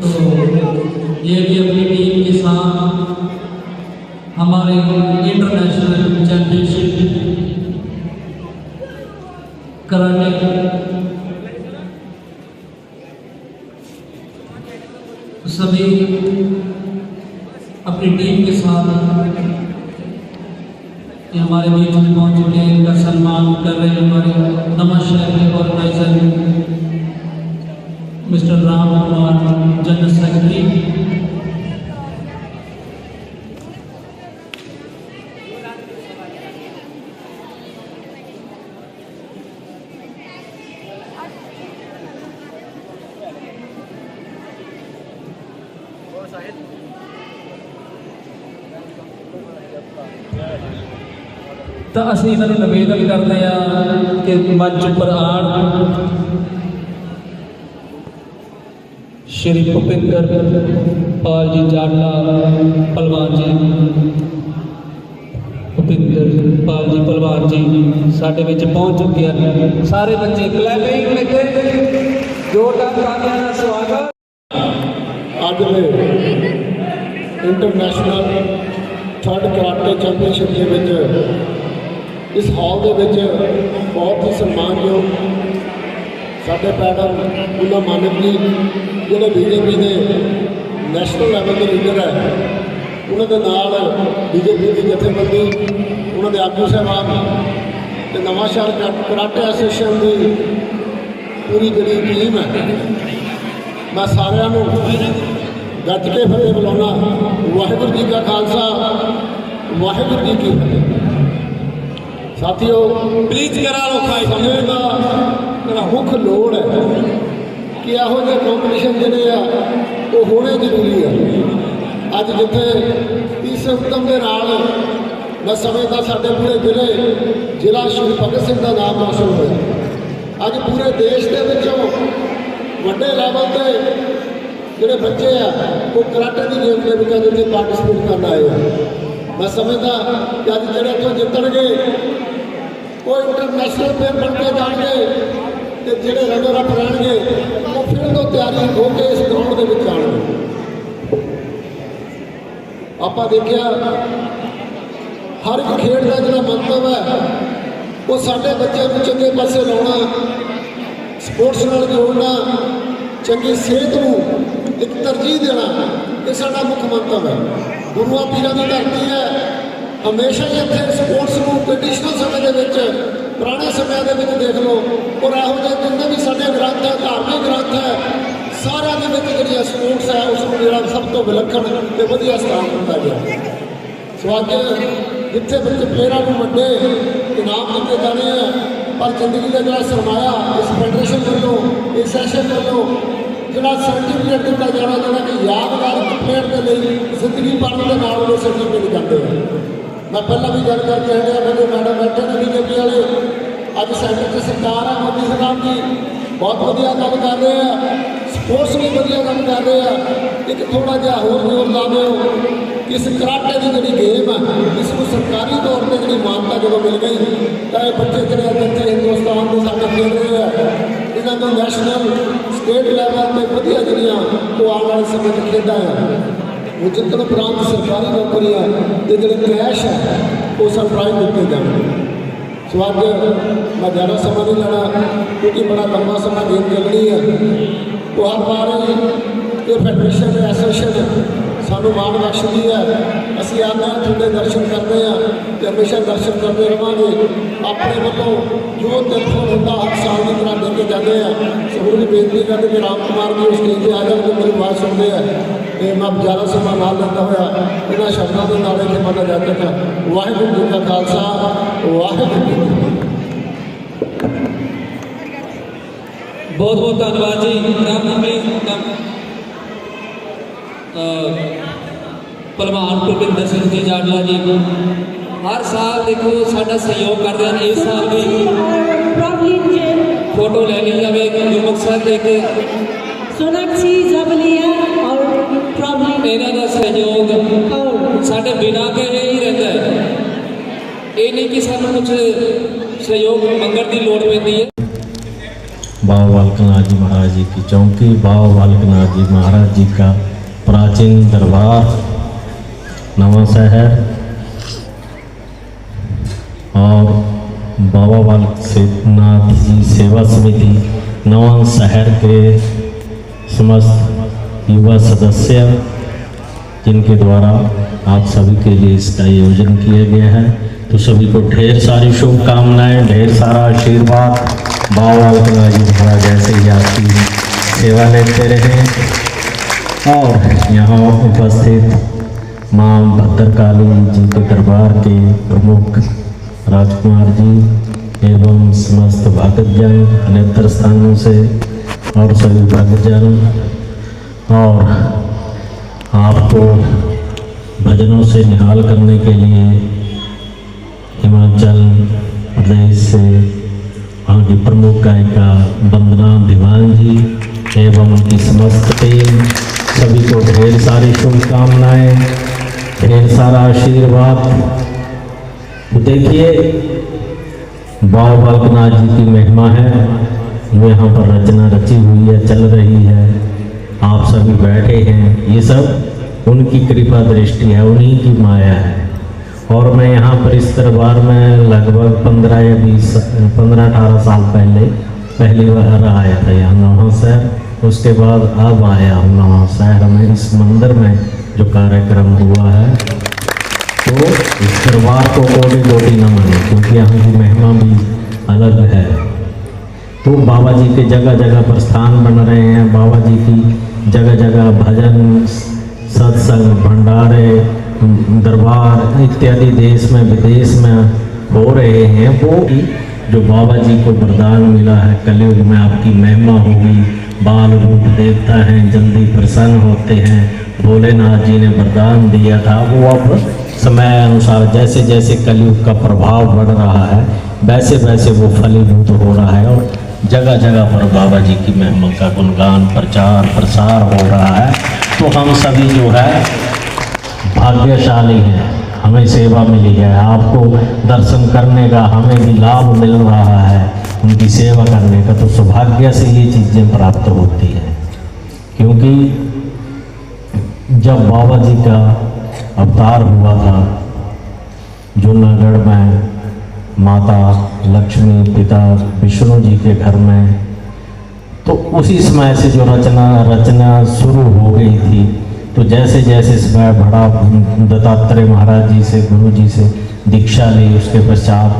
तो ये भी अपनी टीम के साथ हमारे इंटरनेशनल चैंपियनशिप कराटे सभी अपनी टीम के साथ हमारे बीच में पहुँच चुके हैं। इनका सम्मान कर रहे हैं हमारे ਤਾਂ ਅਸੀਂ ਇਹਨਾਂ ਨੂੰ ਨਿਵੇਦਨ ਕਰਦੇ ਆ ਕਿ ਮੰਚ ਉੱਪਰ ਆਣ ਸ਼੍ਰੀ ਭੁਪਿੰਦਰ ਪਾਲ ਜੀ ਜਾਟਾ ਪਹਿਲਵਾਨ ਜੀ। ਭੁਪਿੰਦਰ ਪਾਲ ਜੀ ਪਹਿਲਵਾਨ ਜੀ ਸਾਡੇ ਵਿੱਚ ਪਹੁੰਚ ਚੁੱਕੇ ਹਨ। ਸਾਰੇ ਬੱਚੇ ਕਲੈਪਿੰਗ ਵਿੱਚ ਜੋਰਦਾਰ ਤਾਲੀਆਂ ਨਾਲ ਸਵਾਗਤ। ਅੱਜ ਦੇ ਇੰਟਰਨੈਸ਼ਨਲ ਥਰਡ ਕਰਾਟੇ ਚੈਂਪੀਅਨਸ਼ਿਪ ਦੇ ਵਿੱਚ ਇਸ ਹਾਲ ਦੇ ਵਿੱਚ ਬਹੁਤ ਹੀ ਸਨਮਾਨਯੋਗ ਸਾਡੇ ਮੈਡਮ ਉਹਨਾਂ ਮਾਨਕ ਜੀ, ਜਿਹੜੇ ਬੀਜੇਪੀ ਦੇ ਨੈਸ਼ਨਲ ਲੈਵਲ ਦੇ ਲੀਡਰ ਹੈ, ਉਹਨਾਂ ਦੇ ਨਾਲ ਬੀਜੇਪੀ ਦੀ ਜਥੇਬੰਦੀ, ਉਹਨਾਂ ਦੇ ਆਗੂ ਸਾਹਿਬਾਨ ਤੇ ਨਵਾਂ ਸ਼ਹਿਰ ਕਰਾਟੇ ਐਸੋਸੀਏਸ਼ਨ ਦੀ ਪੂਰੀ ਜਿਹੜੀ ਟੀਮ ਹੈ, ਮੈਂ ਸਾਰਿਆਂ ਨੂੰ ਗੱਜ ਕੇ ਫਤਿਹ ਬੁਲਾਉਣਾ, ਵਾਹਿਗੁਰੂ ਜੀ ਕਾ ਖਾਲਸਾ, ਵਾਹਿਗੁਰੂ ਜੀ ਕੀ ਫਤਿਹ। ਸਾਥੀਓ ਪਲੀਜ਼ ਕਰਾ ਲਓ ਖਾਈ। ਸਮੇਂ ਦਾ ਮੇਰਾ ਮੁੱਖ ਲੋੜ ਹੈ ਕਿ ਇਹੋ ਜਿਹੇ ਕੰਪੀਟੀਸ਼ਨ ਜਿਹੜੇ ਆ, ਉਹ ਹੋਣੇ ਜ਼ਰੂਰੀ ਆ। ਅੱਜ ਜਿੱਥੇ ਇਸ ਉਦਮ ਦੇ ਨਾਲ ਮੈਂ ਸਮਝਦਾ ਸਾਡੇ ਪੂਰੇ ਜ਼ਿਲ੍ਹੇ, ਜ਼ਿਲ੍ਹਾ ਸ਼੍ਰੀ ਭਗਤ ਸਿੰਘ ਦਾ ਨਾਮ ਰੋਸ਼ਨ ਹੋਇਆ। ਅੱਜ ਪੂਰੇ ਦੇਸ਼ ਦੇ ਵਿੱਚੋਂ ਵੱਡੇ ਲੈਵਲ ਤੇ ਜਿਹੜੇ ਬੱਚੇ ਆ, ਉਹ ਕਰਾਟੇ ਦੀ ਗੇਮ ਦੇ ਵਿੱਚ ਅੱਜ ਇੱਥੇ ਪਾਰਟਿਸਿਪੇਟ ਕਰਨ ਆਏ ਆ। ਮੈਂ ਸਮਝਦਾ ਕਿ ਅੱਜ ਜਿਹੜੇ ਇੱਥੋਂ ਜਿੱਤਣਗੇ। ਉਹ ਇੰਟਰਨੈਸ਼ਨਲ ਪਲੇਅਰ ਬਣ ਕੇ ਜਾਣਗੇ ਤੇ ਜਿਹੜੇ ਰਨਰ ਅਪ ਰਹਿਣਗੇ, ਉਹ ਫਿਰ ਤੋਂ ਤਿਆਰੀ ਹੋ ਕੇ ਇਸ ਗਰਾਊਂਡ ਦੇ ਵਿੱਚ ਆਉਣਗੇ। ਆਪਾਂ ਦੇਖਿਆ, ਹਰ ਇੱਕ ਖੇਡ ਦਾ ਜਿਹੜਾ ਮੰਤਵ ਹੈ, ਉਹ ਸਾਡੇ ਬੱਚਿਆਂ ਨੂੰ ਚੰਗੇ ਪਾਸੇ ਲਾਉਣਾ ਸਪੋਰਟਸ ਨਾਲ ਜੋੜਨਾ ਚੰਗੀ ਸਿਹਤ ਨੂੰ ਇੱਕ ਤਰਜੀਹ ਦੇਣਾ, ਇਹ ਸਾਡਾ ਮੁੱਖ ਮੰਤਵ ਹੈ। ਗੁਰੂਆਂ ਪੀਰਾਂ ਦੀ ਧਰਤੀ ਹੈ। ਹਮੇਸ਼ਾ ਹੀ ਇੱਥੇ ਸਪੋਰਟਸ ਨੂੰ ਟ੍ਰੈਡੀਸ਼ਨਲ ਸਮੇਂ ਦੇ ਵਿੱਚ, ਪੁਰਾਣੇ ਸਮਿਆਂ ਦੇ ਵਿੱਚ ਦੇਖ ਲਓ। ਔਰ ਇਹੋ ਜਿਹੇ ਜਿੰਨੇ ਵੀ ਸਾਡੇ ਗ੍ਰੰਥ ਹੈ, ਧਾਰਮਿਕ ਗ੍ਰੰਥ ਹੈ, ਸਾਰਿਆਂ ਦੇ ਵਿੱਚ ਜਿਹੜੀ ਸਪੋਰਟਸ ਹੈ, ਉਸ ਨੂੰ ਜਿਹੜਾ ਸਭ ਤੋਂ ਵਿਲੱਖਣ ਤੇ ਵਧੀਆ ਸਥਾਨ ਦਿੱਤਾ ਗਿਆ। ਸੋ ਅੱਜ ਜਿੱਥੇ ਬੱਚੇ ਪਲੇਅਰਾਂ ਨੂੰ ਵੱਡੇ ਇਨਾਮ ਦਿੱਤੇ ਜਾਣੇ ਆ ਪਰ ਜ਼ਿੰਦਗੀ ਦਾ ਜਿਹੜਾ ਸਰਮਾਇਆ ਇਸ ਫੈਡਰੇਸ਼ਨ ਵੱਲੋਂ, ਇਸ ਸੈਸ਼ਨ ਵੱਲੋਂ ਜਿਹੜਾ ਸਰਟੀਫਿਕੇਟ ਦਿੱਤਾ ਜਾਣਾ ਜਿਹੜਾ ਕਿ ਯਾਦਗਾਰ ਪਲੇਅਰ ਦੇ ਲਈ ਜ਼ਿੰਦਗੀ ਭਰ ਦੇ ਨਾਲ ਉਹ ਸਰਟੀਫਿਕੇਟ ਜਾਂਦੇ ਆ ਮੈਂ ਪਹਿਲਾਂ ਵੀ ਗੱਲ ਕਰਕੇ ਹਟਿਆ ਮੇਰੇ ਮੈਡਮ ਬੈਠੇ ਨੇ ਬੀਜੇਪੀ ਵਾਲੇ ਅੱਜ ਸੈਂਟਰ 'ਚ ਸਰਕਾਰ ਆ ਮੋਦੀ ਸਰਕਾਰ ਦੀ ਬਹੁਤ ਵਧੀਆ ਕੰਮ ਕਰ ਰਹੇ ਆ ਸਪੋਰਟਸ ਵੀ ਵਧੀਆ ਕੰਮ ਕਰ ਰਹੇ ਆ ਇੱਕ ਥੋੜਾ ਜਿਹਾ ਹੋਰ ਜ਼ੋਰ ਲਾ ਦਿਓ ਕਿ ਇਸ ਕਰਾਟੇ ਦੀ ਜਿਹੜੀ ਗੇਮ ਆ ਇਸ ਨੂੰ ਸਰਕਾਰੀ ਤੌਰ ਤੇ ਜਿਹੜੀ ਮਾਨਤਾ ਜਦੋਂ ਮਿਲ ਗਈ ਤਾਂ ਇਹ ਬੱਚੇ ਜਿਹੜੇ ਇੱਥੇ ਹਿੰਦੁਸਤਾਨ ਦੇ ਸਾਡੇ ਖੇਡ ਰਹੇ ਆ ਇਹਨਾਂ ਤੋਂ ਨੈਸ਼ਨਲ ਸਟੇਟ ਲੈਵਲ ਤੇ ਵਧੀਆ ਜਿਹੜੀਆਂ ਉਹ ਆਉਣ ਵਾਲੇ ਸਮੇਂ 'ਚ ਖੇਡਾਂ ਆ। ਉਹ ਜਿੱਤਣ ਉਪਰੰਤ ਸਰਕਾਰੀ ਨੌਕਰੀਆਂ ਤੇ ਜਿਹੜੇ ਕੈਸ਼ ਹੈ ਉਹ ਸਰਪ੍ਰਾਈਜ਼ ਦਿੱਤੇ ਜਾਣਗੇ। ਸੋ ਅੱਜ ਮੈਂ ਜ਼ਿਆਦਾ ਸਮਾਂ ਨਹੀਂ ਲੈਣਾ, ਕਿਉਂਕਿ ਬੜਾ ਲੰਬਾ ਸਮਾਂ ਗੇਮ ਚੱਲਣੀ ਹੈ ਉਹ ਹਰ ਵਾਰ ਇਹ ਫੈਡਰੇਸ਼ਨ ਐਸੋਸੀਏਸ਼ਨ ਸਾਨੂੰ ਮਾਣ ਬਖਸ਼ਦੀ ਹੈ। ਅਸੀਂ ਆਉਂਦੇ ਹਾਂ ਤੁਹਾਡੇ ਦਰਸ਼ਨ ਕਰਦੇ ਹਾਂ ਤੇ ਹਮੇਸ਼ਾ ਦਰਸ਼ਨ ਕਰਦੇ ਰਵਾਂਗੇ। ਆਪਣੇ ਵੱਲੋਂ ਜੋ ਤਿਰਫੋਂ ਹੁੰਦਾ ਹਰ ਸਾਲ ਦੀ ਤਰ੍ਹਾਂ ਦੇ ਕੇ ਜਾਂਦੇ ਆ ਸਭੂ ਨੂੰ ਬੇਨਤੀ ਕਰਦੇ ਕਿ ਰਾਮ ਕੁਮਾਰ ਜੀ ਉਸ ਸਟੇਜ ਤੇ ਆ ਜਾਣ ਤੇ ਮੇਰੀ ਆਵਾਜ਼ ਸੁਣਦੇ ਆ। ਤੇ ਮੈਂ ਜ਼ਿਆਦਾ ਸਮਾਂ ਨਾਲ ਲੈਂਦਾ ਹੋਇਆ, ਇਹਨਾਂ ਸ਼ਬਦਾਂ ਦੇ ਨਾਲ ਇੱਥੇ ਮੰਨਿਆ ਜਾ ਹੈ ਵਾਹਿਗੁਰੂ ਜੀ ਕਾ ਖਾਲਸਾ, ਵਾਹਿਗੁਰੂ ਜੀ ਬਹੁਤ ਬਹੁਤ ਧੰਨਵਾਦ ਜੀ। ਰਾਮ ਨਾਮੀ ਪਹਿਲਵਾਨ ਭੁਪਿੰਦਰ ਸਿੰਘ ਜੀ ਜਾਡਲਾ ਜੀ ਹਰ ਸਾਲ ਦੇਖੋ ਸਾਡਾ ਸਹਿਯੋਗ ਕਰਦੇ ਹਨ ਇਸ ਸਾਲ ਵੀ प्रॉब्लम जे ਫੋਟੋ ਲੈ ਲਈ ਜਾਵੇ ਗੁਰਮੁਖ ਸਾਹਿਬ ਦੇ ਕੇ सोनाक्षी जबलिया और प्रॉब्लम ਇਹਨਾਂ ਦਾ ਸਹਿਯੋਗ और ਸਾਡੇ ਬਿਨਾਂ ਕਹੇ ਹੀ ਰਹਿੰਦਾ ਹੈ ਇਹ ਨਹੀਂ ਕਿ ਸਾਨੂੰ ਕੁਝ ਸਹਿਯੋਗ ਮੰਗਣ ਦੀ ਲੋੜ ਪੈਂਦੀ ਹੈ बाबा बालकनाथ जी महाराज जी की चौकी बाबा बालकनाथ जी महाराज जी का प्राचीन दरबार, नवा शहर और बाबा बालकनाथ जी सेवा समिति, नवा शहर के समस्त युवा सदस्य जिनके द्वारा आप सभी के लिए इसका आयोजन किया गया है। तो सभी को ढेर सारी शुभकामनाएँ, ढेर सारा आशीर्वाद। बाबा बालकनाथ जी महाराज ऐसे ही आपकी सेवा लेते रहे और यहाँ उपस्थित माँ भद्रकाली जी के दरबार के प्रमुख राजकुमार जी एवं समस्त भक्तजन, नेत्र स्थानों से और सभी भक्तजन और आपको भजनों से निहाल करने के लिए हिमाचल प्रदेश से वहाँ की प्रमुख गायिका वंदना दीवान जी एवं उनकी समस्त टीम सभी को ढेर सारी शुभकामनाएँ, ढेर सारा आशीर्वाद। तो देखिए बालकनाथ जी की महिमा है। यहाँ पर रचना रची हुई है, चल रही है। आप सभी बैठे हैं। ये सब उनकी कृपा दृष्टि है, उन्हीं की माया है। और मैं यहाँ पर इस दरबार में लगभग पंद्रह या बीस, पंद्रह अठारह साल पहले, पहली बार आया था यहाँ नवा शहर उसके बाद अब आया हूँ नवा शहर में, इस मंदिर में जो कार्यक्रम हुआ है तो इस दरबार को कोटि कोटि न माने, क्योंकि यहाँ की महिमा भी अलग है। तो बाबा जी के जगह जगह पर स्थान बन रहे हैं बाबा जी की जगह जगह भजन, सत्संग, भंडारे, दरबार इत्यादि देश में, विदेश में हो रहे हैं। वो जो बाबा जी को वरदान मिला है, कलयुग में आपकी महिमा होगी। बाल रूप देवता हैं, जल्दी प्रसन्न होते हैं। भोलेनाथ जी ने वरदान दिया था। वो अब समय अनुसार जैसे जैसे कलयुग का प्रभाव बढ़ रहा है वैसे वैसे वो फलीभूत हो रहा है और जगह जगह पर बाबा जी की महिमा का गुणगान, प्रचार, प्रसार हो रहा है। तो हम सभी जो है, भाग्यशाली हैं। हमें सेवा मिली है। आपको दर्शन करने का हमें भी लाभ मिल रहा है। उनकी सेवा करने का तो सौभाग्य से ये चीज़ें प्राप्त होती हैं। क्योंकि जब बाबा जी का अवतार हुआ था, जूनागढ़ में माता लक्ष्मी, पिता विष्णु जी के घर में तो उसी समय से जो रचना रचना शुरू हो गई थी तो जैसे जैसे समय बड़ा दत्तात्रेय महाराज जी से, गुरु जी से दीक्षा ली, उसके पश्चात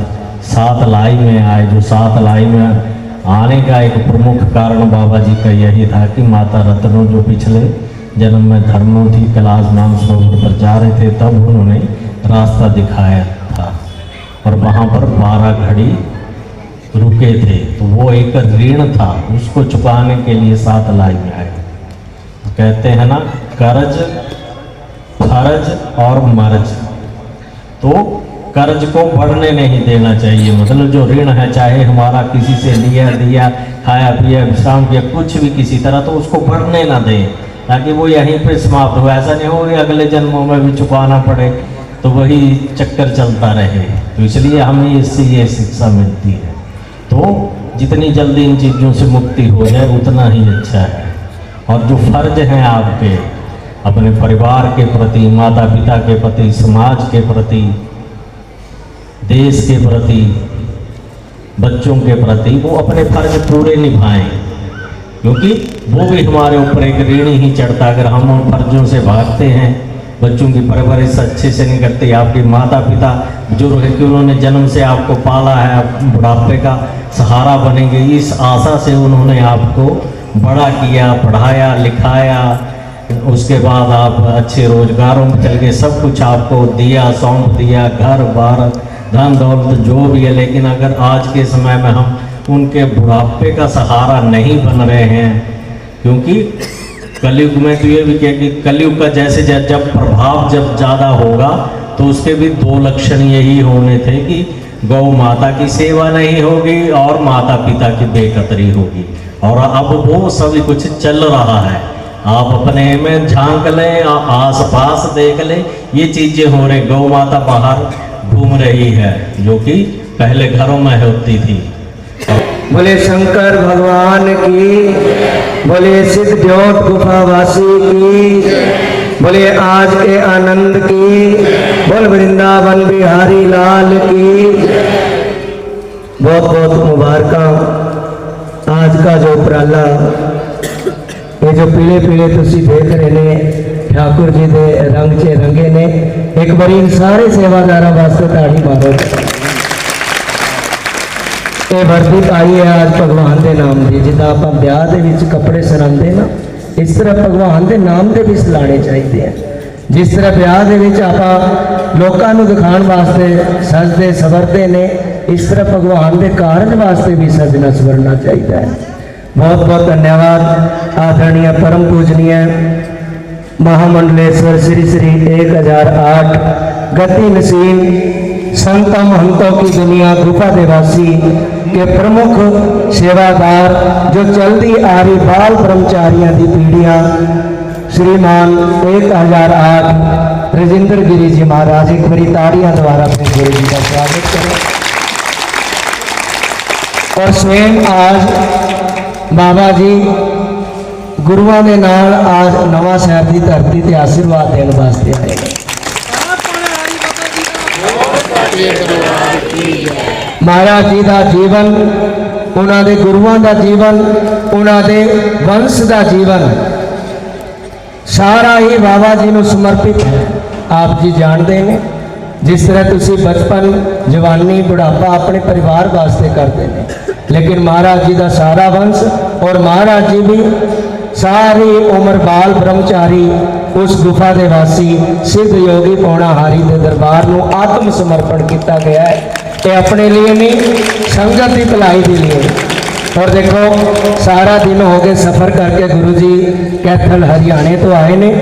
सात लाई में आए, जो सात लाई में आने का एक प्रमुख कारण बाबा जी का यही था कि माता रत्नों जो पिछले जन्म में धर्मों थी कैलाश मान सरोवर पर जा रहे थे, तब उन्होंने रास्ता दिखाया था। और वहाँ पर बारह घड़ी रुके थे। तो वो एक ऋण था, उसको चुकाने के लिए सात लाई में आए। कहते हैं ना, कर्ज, फ़र्ज़ और मर्ज। तो कर्ज को बढ़ने नहीं देना चाहिए। मतलब जो ऋण है, चाहे हमारा किसी से लिया, दिया, खाया, पिया, विश्राम किया, कुछ भी किसी तरह तो उसको बढ़ने ना दें, ताकि वो यहीं पे समाप्त हो। ऐसा नहीं हो कि अगले जन्मों में भी चुकाना पड़े तो वही चक्कर चलता रहे। तो इसलिए हमें इससे ये शिक्षा मिलती है। तो जितनी जल्दी इन चीज़ों से मुक्ति हो जाए, उतना ही अच्छा है। और जो फ़र्ज़ हैं आपके, अपने परिवार के प्रति माता पिता के प्रति, समाज के प्रति देश के प्रति, बच्चों के प्रति वो अपने फ़र्ज़ पूरे निभाएँ। क्योंकि वो भी हमारे ऊपर एक ऋण ही चढ़ता अगर हम उन फर्जों से भागते हैं, बच्चों की परवरिश अच्छे से नहीं करते, आपके माता पिता बुज़ुर्ग है कि उन्होंने जन्म से आपको पाला है, आप बुढ़ापे का सहारा बनेंगे, इस आशा से उन्होंने आपको बड़ा किया, पढ़ाया, लिखाया। उसके बाद आप अच्छे रोजगारों में चल गए, सब कुछ आपको दिया, सौंप दिया घर बार धन दौलत जो भी है, लेकिन अगर आज के समय में हम उनके बुढ़ापे का सहारा नहीं बन रहे हैं, क्योंकि कलयुग में तो ये भी कह कि कलयुग का जैसे जब जब प्रभाव जब ज़्यादा होगा तो उसके भी दो लक्षण यही होने थे कि गौ माता की सेवा नहीं होगी और माता पिता की बेकतरी होगी। और अब वो सभी कुछ चल रहा है। आप अपने में झाँक लें आस पास देख लें, ये चीज़ें हो रही गौ माता बाहर घूम रही है, जो कि पहले घरों में होती थी। बोले, शंकर भगवान की, बोले, सिद्ध ज्योत गुफावासी की, बोले, आज के आनंद की, बोल, वृंदावन बिहारी लाल की। बहुत बहुत मुबारक। आज का जो उपराला, ये जो पीले पीले तुम देख रहे हैं ਠਾਕੁਰ ਜੀ ਦੇ ਰੰਗ 'ਚ ਰੰਗੇ ਨੇ। ਇੱਕ ਵਾਰੀ ਸਾਰੇ ਸੇਵਾਦਾਰਾਂ ਵਾਸਤੇ ਤਾੜੀ ਮਾਰੋ। ਇਹ ਵਰਦੀ ਪਾਈ ਹੈ ਅੱਜ ਭਗਵਾਨ ਦੇ ਨਾਮ ਦੀ। ਜਿੱਦਾਂ ਆਪਾਂ ਵਿਆਹ ਦੇ ਵਿੱਚ ਕੱਪੜੇ ਸਰਾਉਂਦੇ ਨਾ, ਇਸ ਤਰ੍ਹਾਂ ਭਗਵਾਨ ਦੇ ਨਾਮ ਦੇ ਵਿੱਚ ਲਾਣੇ ਚਾਹੀਦੇ ਆ। ਜਿਸ ਤਰ੍ਹਾਂ ਵਿਆਹ ਦੇ ਵਿੱਚ ਆਪਾਂ ਲੋਕਾਂ ਨੂੰ ਦਿਖਾਉਣ ਵਾਸਤੇ ਸਜਦੇ, ਸਵਰਦੇ ਨੇ, ਇਸ ਤਰ੍ਹਾਂ ਭਗਵਾਨ ਦੇ ਕਾਰਜ ਵਾਸਤੇ ਵੀ ਸਜਣਾ, ਸਵਰਨਾ ਚਾਹੀਦਾ ਹੈ। ਬਹੁਤ ਬਹੁਤ ਧੰਨਵਾਦ। ਆਦਰਣੀਏ ਪਰਮ ਪੂਜਨੀਏ महामंडलेश्वर श्री श्री एक हज़ार आठ, गति नसीन संतम महंतों की दुनिया गुफा देवासी के प्रमुख सेवादार, जो चलती आ रही बाल ब्रह्मचारियों की पीढ़ियाँ, श्रीमान एक हज़ार आठ, रजिंदर गिरी जी महाराज एक बड़ी तारिया द्वारा अपने गुरु जी का स्वागत करें। और स्वयं आज बाबा जी ਗੁਰੂਆਂ ਦੇ ਨਾਲ ਆਜ ਨਵਾਂ ਸ਼ਹਿਰ ਦੀ ਧਰਤੀ ਤੇ ਆਸ਼ੀਰਵਾਦ ਦੇਣ ਵਾਸਤੇ ਆਏ ਨੇ ਮਹਾਰਾਜ ਜੀ ਦਾ ਜੀਵਨ ਉਹਨਾਂ ਦੇ ਗੁਰੂਆਂ ਦਾ ਜੀਵਨ ਉਹਨਾਂ ਦੇ ਵੰਸ਼ ਦਾ ਜੀਵਨ ਸਾਰਾ ਹੀ ਬਾਬਾ ਜੀ ਨੂੰ ਸਮਰਪਿਤ ਹੈ ਆਪ ਜੀ ਜਾਣਦੇ ਨੇ ਜਿਸ ਤਰ੍ਹਾਂ ਤੁਸੀਂ ਬਚਪਨ ਜਵਾਨੀ ਬੁਢਾਪਾ ਆਪਣੇ ਪਰਿਵਾਰ ਵਾਸਤੇ ਕਰਦੇ ਨੇ ਲੇਕਿਨ ਮਹਾਰਾਜ ਜੀ ਦਾ ਸਾਰਾ ਵੰਸ਼ ਔਰ ਮਹਾਰਾਜ ਜੀ ਵੀ ਸਾਰੀ ਉਮਰ ਬਾਲ ਬ੍ਰਹਮਚਾਰੀ ਉਸ ਗੁਫਾ ਦੇ ਵਾਸੀ ਸਿੱਧ ਯੋਗੀ ਪੌਣਾ ਹਾਰੀ ਦੇ ਦਰਬਾਰ ਨੂੰ ਆਤਮ ਸਮਰਪਣ ਕੀਤਾ ਗਿਆ ਹੈ ਤੇ ਆਪਣੇ ਲਈ ਨਹੀਂ ਸੰਗਤ ਦੀ ਭਲਾਈ ਦੇ ਲਈ। ਔਰ ਦੇਖੋ, ਸਾਰਾ ਦਿਨ ਹੋ ਗਏ ਸਫ਼ਰ ਕਰਕੇ ਗੁਰੂ ਜੀ ਕੈਥਲ ਹਰਿਆਣੇ ਤੋਂ ਆਏ ਨੇ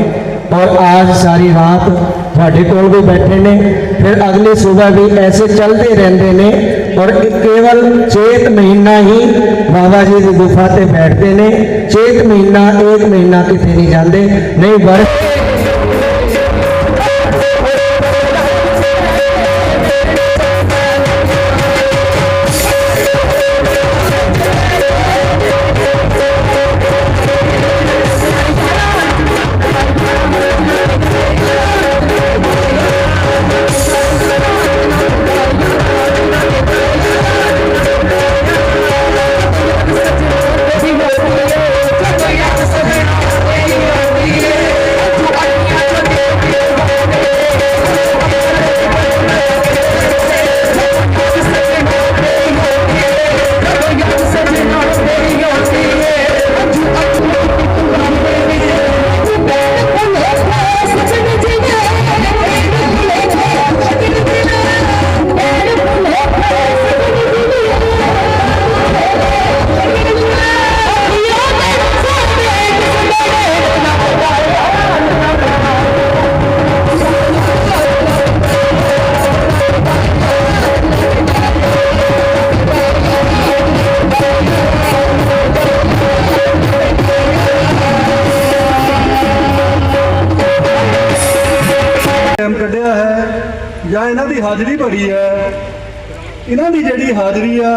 ਔਰ ਅੱਜ ਸਾਰੀ ਰਾਤ ਤੁਹਾਡੇ ਕੋਲ ਵੀ ਬੈਠੇ ਨੇ। ਫਿਰ ਅਗਲੀ ਸਵੇਰ ਵੀ ਐਸੇ ਚੱਲਦੇ ਰਹਿੰਦੇ ਨੇ ਔਰ ਕੇਵਲ ਚੇਤ ਮਹੀਨਾ ਹੀ ਬਾਬਾ ਜੀ ਦੀ ਗੁਫਾ ਤੇ ਬੈਠਦੇ ਨੇ। ਚੇਤ ਮਹੀਨਾ ਇੱਕ ਮਹੀਨਾ ਕਿਤੇ ਨਹੀਂ ਜਾਂਦੇ। ਨਹੀਂ ਵਰ ਹਾਜ਼ਰੀ ਆ।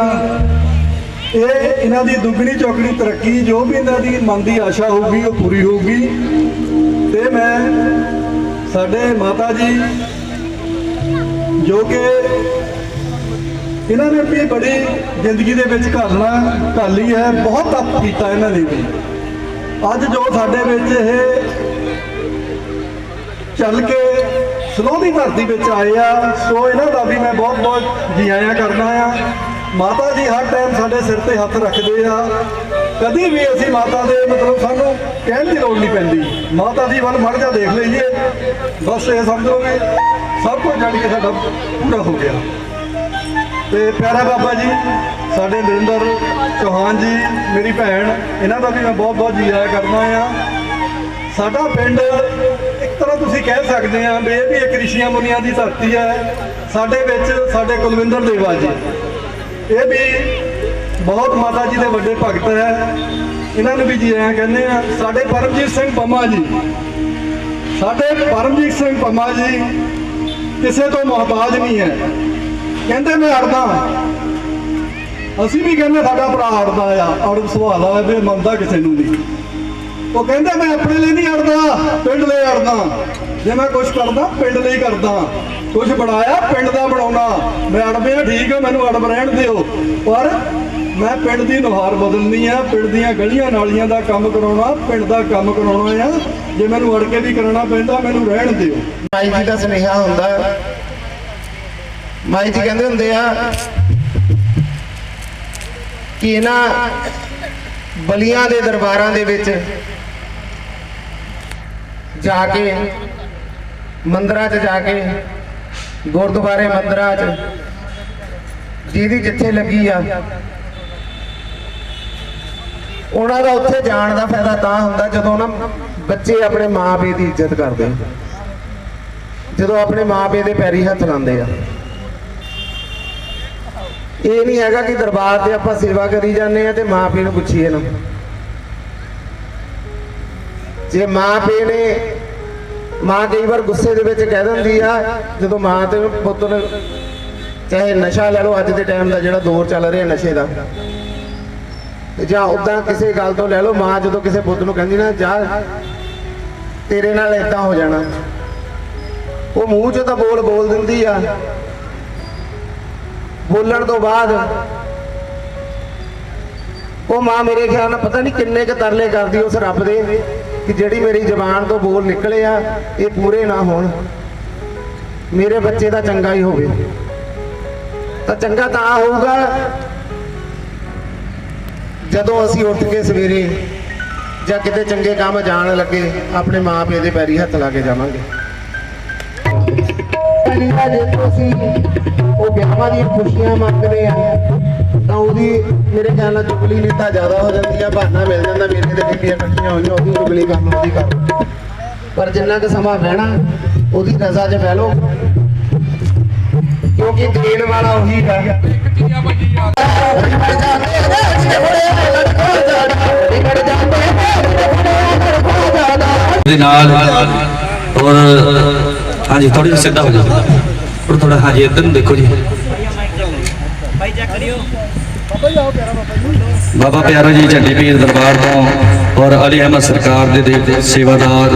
ਇਹ ਇਹਨਾਂ ਦੀ ਦੁੱਗਣੀ ਚੌਕਣੀ ਤਰੱਕੀ ਜੋ ਵੀ ਇਹਨਾਂ ਦੀ ਮਨ ਦੀ ਆਸ਼ਾ ਹੋਊਗੀ, ਉਹ ਪੂਰੀ ਹੋਊਗੀ। ਤੇ ਮੈਂ ਸਾਡੇ ਮਾਤਾ ਜੀ, ਜੋ ਕਿ ਇਹਨਾਂ ਨੇ ਵੀ ਬੜੀ ਜ਼ਿੰਦਗੀ ਦੇ ਵਿੱਚ ਘਾਲਣਾ, ਘਾਲੀ ਹੈ, ਬਹੁਤ ਤਪ ਕੀਤਾ ਇਹਨਾਂ ਨੇ ਵੀ। ਅੱਜ ਜੋ ਸਾਡੇ ਵਿੱਚ ਇਹ ਚੱਲ ਕੇ ਸਲੋਹ ਦੀ ਧਰਤੀ ਵਿੱਚ ਆਏ ਆ। ਸੋ ਇਹਨਾਂ ਦਾ ਵੀ ਮੈਂ ਬਹੁਤ ਬਹੁਤ ਜੀ ਆਇਆਂ ਕਰਦਾ ਆ। ਮਾਤਾ ਜੀ ਹਰ ਟਾਈਮ ਸਾਡੇ ਸਿਰ ਤੇ ਹੱਥ ਰੱਖਦੇ ਆ। ਕਦੀ ਵੀ ਅਸੀਂ ਮਾਤਾ ਦੇ ਮਤਲਬ ਸਾਨੂੰ ਕਹਿਣ ਦੀ ਲੋੜ ਨਹੀਂ ਪੈਂਦੀ। ਮਾਤਾ ਜੀ ਵੱਲ ਮੜ ਜਾ ਦੇਖ ਲਈਏ। ਬਸ ਇਹ ਸਮਝੋ ਲਓ ਵੀ ਸਭ ਕੁਝ ਜਾਣ ਕੇ ਸਾਡਾ ਪੂਰਾ ਹੋ ਗਿਆ। ਤੇ ਪਿਆਰਾ ਬਾਬਾ ਜੀ, ਸਾਡੇ ਨਰਿੰਦਰ ਚੌਹਾਨ ਜੀ, ਮੇਰੀ ਭੈਣ, ਇਹਨਾਂ ਦਾ ਵੀ ਮੈਂ ਬਹੁਤ ਬਹੁਤ ਜੀ ਆਇਆ ਕਰਦਾ ਆ। ਸਾਡਾ ਪਿੰਡ ਤਰ੍ਹਾਂ ਤੁਸੀਂ ਕਹਿ ਸਕਦੇ ਆ ਵੀ ਇਹ ਵੀ ਇੱਕ ਰਿਸ਼ੀਆਂ ਮੁਨੀਆਂ ਦੀ ਧਰਤੀ ਹੈ। ਸਾਡੇ ਵਿੱਚ ਸਾਡੇ ਕੁਲਵਿੰਦਰ ਦੇਵਾ ਜੀ। ਇਹ ਵੀ ਬਹੁਤ ਮਾਤਾ ਜੀ ਦੇ ਵੱਡੇ ਭਗਤ ਹੈ। ਇਹਨਾਂ ਨੂੰ ਵੀ ਜੀ ਆਇਆਂ ਕਹਿੰਦੇ ਆ, ਸਾਡੇ ਪਰਮਜੀਤ ਸਿੰਘ ਪੰਮਾ ਜੀ। ਸਾਡੇ ਪਰਮਜੀਤ ਸਿੰਘ ਪੰਮਾ ਜੀ ਕਿਸੇ ਤੋਂ ਮੁਹਤਾਜ ਨਹੀਂ ਹੈ। ਕਹਿੰਦੇ ਮੈਂ ਅੜਦਾ ਅਸੀਂ ਵੀ ਕਹਿੰਦੇ ਸਾਡਾ ਭਰਾ ਅੜਦਾ ਆ। ਅੜ ਸੁਭਾਅ ਦਾ ਵੀ ਮੰਨਦਾ ਕਿਸੇ ਨੂੰ ਨਹੀਂ। ਉਹ ਕਹਿੰਦੇ, ਮੈਂ ਆਪਣੇ ਲਈ ਨਹੀਂ ਅੜਦਾ ਪਿੰਡ ਲਈ ਅੜਦਾ ਜੇ ਮੈਂ ਕੁਝ ਕਰਦਾ, ਪਿੰਡ ਲਈ ਕਰਦਾ। ਕੁਝ ਬਣਾਇਆ, ਪਿੰਡ ਦਾ ਬਣਾਉਣਾ। ਮੈਂ ਅੜ ਠੀਕ ਆ, ਮੈਨੂੰ ਅੜਬ ਰਹਿਣ ਦਿਓ। ਪਰ ਮੈਂ ਪਿੰਡ ਦੀ ਨੁਹਾਰ ਬਦਲਣੀ ਆ, ਪਿੰਡ ਦੀਆਂ ਗਲੀਆਂ ਨਾਲੀਆਂ ਦਾ ਕੰਮ ਕਰਾਉਣਾ, ਪਿੰਡ ਦਾ ਕੰਮ ਕਰਾਉਣਾ ਆ। ਜੇ ਮੈਨੂੰ ਅੜ ਕੇ ਵੀ ਕਰਨਾ ਪੈਂਦਾ, ਮੈਨੂੰ ਰਹਿਣ ਦਿਓ। ਮਾਈ ਜੀ ਦਾ ਸੁਨੇਹਾ ਹੁੰਦਾ। ਮਾਈ ਜੀ ਕਹਿੰਦੇ ਹੁੰਦੇ ਆ ਕਿ ਇਹਨਾਂ ਬਲੀਆਂ ਦੇ ਦਰਬਾਰਾਂ ਦੇ ਵਿੱਚ ਜਾ ਕੇ ਮੰਦਰਾਂ 'ਚ ਜਾ ਕੇ, ਗੁਰਦੁਆਰੇ ਮੰਦਰਾਂ 'ਚ, ਜਿਹਦੀ ਜਿੱਥੇ ਲੱਗੀ ਆ। ਉਹਨਾਂ ਦਾ ਉੱਥੇ ਜਾਣ ਦਾ ਫਾਇਦਾ ਤਾਂ ਹੁੰਦਾ ਜਦੋਂ ਨਾ ਬੱਚੇ ਆਪਣੇ ਮਾਪੇ ਦੀ ਇੱਜ਼ਤ ਕਰਦੇ ਆ। ਜਦੋਂ ਆਪਣੇ ਮਾਪੇ ਦੇ ਪੈਰੀ ਹੱਥ ਲਾਉਂਦੇ ਆ। ਇਹ ਨਹੀਂ ਹੈਗਾ ਕਿ ਦਰਬਾਰ ਤੇ ਆਪਾਂ ਸੇਵਾ ਕਰੀ ਜਾਂਦੇ ਆ ਤੇ ਮਾਪੇ ਨੂੰ ਪੁੱਛੀਏ ਨਾ। ਜੇ ਮਾਂ ਮਾਪੇ ਨੇ ਮਾਂ ਕਈ ਵਾਰ ਗੁੱਸੇ ਦੇ ਵਿੱਚ ਕਹਿ ਦਿੰਦੀ ਆ, ਜਦੋਂ ਮਾਂ ਤੇ ਪੁੱਤ ਨੂੰ ਚਾਹੇ ਨਸ਼ਾ ਲੈ ਲਓ, ਅੱਜ ਦੇ ਟਾਈਮ ਦਾ ਜਿਹੜਾ ਦੌਰ ਚੱਲ ਰਿਹਾ ਨਸ਼ੇ ਦਾ। ਜਾਂ ਉਦਾਂ ਕਿਸੇ ਗੱਲ ਤੋਂ ਲੈ ਲਓ, ਮਾਂ ਜਦੋਂ ਕਿਸੇ ਪੁੱਤ ਨੂੰ ਕਹਿੰਦੀ ਨਾ, ਜਾ, ਤੇਰੇ ਨਾਲ ਇਦਾਂ ਹੋ ਜਾਣਾ। ਉਹ ਮੂੰਹ ਚ ਤਾਂ ਬੋਲ ਬੋਲ ਦਿੰਦੀ ਆ। ਬੋਲਣ ਤੋਂ ਬਾਅਦ ਉਹ ਮਾਂ ਮੇਰੇ ਖਿਆਲ ਨਾਲ ਪਤਾ ਨਹੀਂ ਕਿੰਨੇ ਕ ਤਰਲੇ ਕਰਦੀ ਉਸ ਰੱਬ ਦੇ। ਕਿ ਜਿਹੜੀ ਮੇਰੀ ਜ਼ਬਾਨ ਤੋਂ ਬੋਲ ਨਿਕਲੇ ਆ, ਇਹ ਪੂਰੇ ਨਾ ਹੋਣ। ਮੇਰੇ ਬੱਚੇ ਦਾ ਚੰਗਾ ਹੀ ਹੋਵੇ। ਤਾਂ ਚੰਗਾ ਤਾਂ ਹੋਊਗਾ, ਜਦੋਂ ਅਸੀਂ ਉੱਠ ਕੇ ਸਵੇਰੇ ਜਾਂ ਕਿਤੇ ਚੰਗੇ ਕੰਮ ਜਾਣ ਲੱਗੇ, ਆਪਣੇ ਮਾਂ ਪਿਓ ਦੇ ਪੈਰੀ ਹੱਥ ਲਾ ਕੇ ਜਾਵਾਂਗੇ। ਪਹਿਲਾਂ ਜੇ ਅਸੀਂ ਉਹ ਵਿਆਹਾਂ ਦੀਆਂ ਖੁਸ਼ੀਆਂ ਮੰਗਦੇ ਆ, ਤਾਂ ਉਹਦੀ ਮੇਰੇ ਖਿਆਲ ਨਾਲ ਚੁਗਲੀ ਨੀਤਾ ਜ਼ਿਆਦਾ ਹੋ ਜਾਂਦੀ ਆ, ਬਹਾਨਾ ਮਿਲ ਜਾਂਦਾ ਮੇਰੇ ਤੇ ਬੀਬੀਆਂ ਇਕੱਠੀਆਂ ਹੋਈਆਂ, ਉਹਦੀ ਚੁਗਲੀ ਕਰਨ ਉਹਦੀ ਕਰ। ਪਰ ਜਿੰਨਾ ਕੁ ਸਮਾਂ ਬਹਿਣਾ, ਉਹਦੀ ਰਜ਼ਾ 'ਚ ਬਹਿ ਲਓ। ਕਿਉਂਕਿ ਦੇਣ ਵਾਲਾ ਉਹੀ ਹੈ। ਦੇ ਨਾਲ ਔਰ ਹਾਂਜੀ ਥੋੜੀ ਜਿਹੀ ਸਿੱਧਾ ਹੋ ਜਾਓ। ਔਰ ਥੋੜਾ ਹਾਂਜੀ, ਇੱਧਰ ਨੂੰ ਦੇਖੋ ਜੀ। ਬਾਬਾ ਪਿਆਰੋ ਜੀ, ਝੰਡੀ ਪੀਰ ਦਰਬਾਰ ਤੋਂ ਔਰ ਅਲੀ ਅਹਿਮਦ ਸਰਕਾਰ ਦੇ ਸੇਵਾਦਾਰ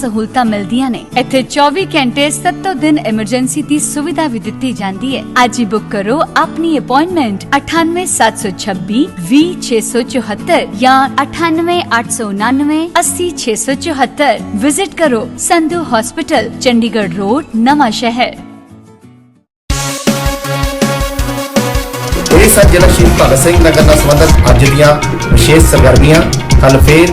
ਸਹੂਲਤਾਂ ਮਿਲਦੀਆਂ ਨੇ ਇੱਥੇ 24 ਘੰਟੇ 7 ਦਿਨ ਐਮਰਜੈਂਸੀ ਦੀ ਸੁਵਿਧਾ ਵੀ ਦਿੱਤੀ ਜਾਂਦੀ ਹੈ ਅੱਜ ਹੀ ਬੁੱਕ ਕਰੋ ਆਪਣੀ ਅਪਾਇੰਟਮੈਂਟ 98726 20674 ਜਾਂ 98899 80674 ਵਿਜ਼ਿਟ ਕਰੋ ਸੰਧੂ ਹਸਪੀਟਲ ਚੰਡੀਗੜ੍ਹ ਰੋਡ ਨਵਾਂ ਸ਼ਹਿਰ ਇਹ ਸਨ ਜ਼ਿਲ੍ਹਾ ਸ਼ਹੀਦ ਭਗਤ ਸਿੰਘ ਨਗਰ ਨਾਲ ਸੰਬੰਧਿਤ ਅੱਜ ਦੀਆਂ ਵਿਸ਼ੇਸ਼ ਸਰਗਰਮੀਆਂ ਕੱਲ ਫੇਰ